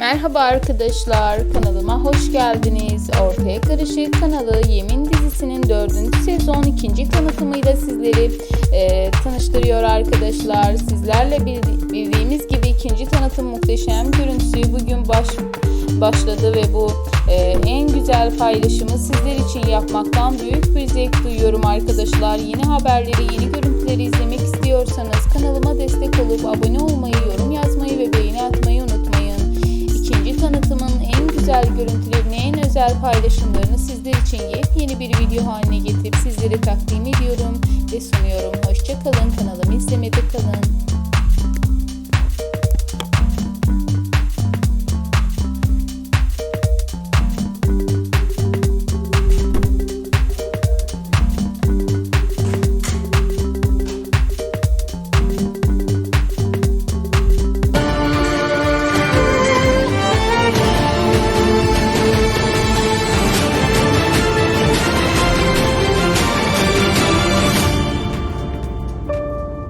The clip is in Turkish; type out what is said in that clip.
Merhaba arkadaşlar, kanalıma hoş geldiniz. Ortaya Karışık kanalı Yemin dizisinin 4. sezon 2. tanıtımıyla sizleri e, tanıştırıyor arkadaşlar. Sizlerle bildi- bildiğimiz gibi ikinci tanıtım muhteşem görüntüsü bugün baş, başladı ve bu e, en güzel paylaşımı sizler için yapmaktan büyük bir zevk duyuyorum arkadaşlar. Yeni haberleri, yeni görüntüleri izlemek istiyorsanız kanalıma destek olup abone olmayı, güzel görüntülerini, en özel paylaşımlarını sizler için yepyeni bir video haline getirip sizlere takdim ediyorum ve sunuyorum. Hoşçakalın, kanalımı izlemede kalın.